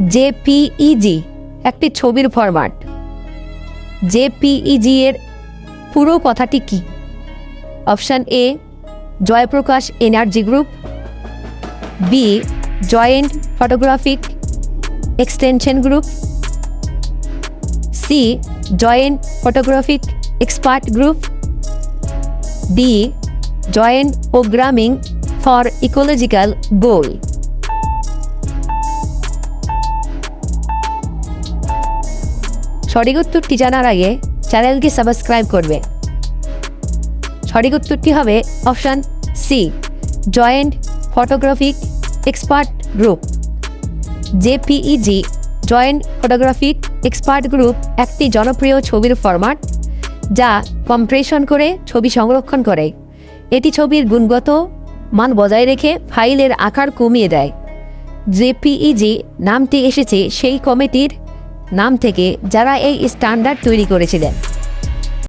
JPEG, একটি ছবির format JPEG এর পুরো কথাটি কি? Option A, Jayprakash energy group. B, joint photographic extension group. C, joint photographic expert group. D, joint programming for ecological goal. সঠিক উত্তরটি জানার আগে চ্যানেলকে সাবস্ক্রাইব করবে। সঠিক উত্তরটি হবে option C joint photographic expert group JPEG joint photographic expert group একটি জনপ্রিয় ছবির ফরম্যাট যা কম্প্রেশন করে ছবি সংরক্ষণ করে। এটি ছবির গুণগত মান বজায় রেখে ফাইলের আকার কমিয়ে দেয়। জেপিইজি নামটি এসেছে সেই কমিটির নাম থেকে যারা এই স্ট্যান্ডার্ড তৈরি করেছিলেন।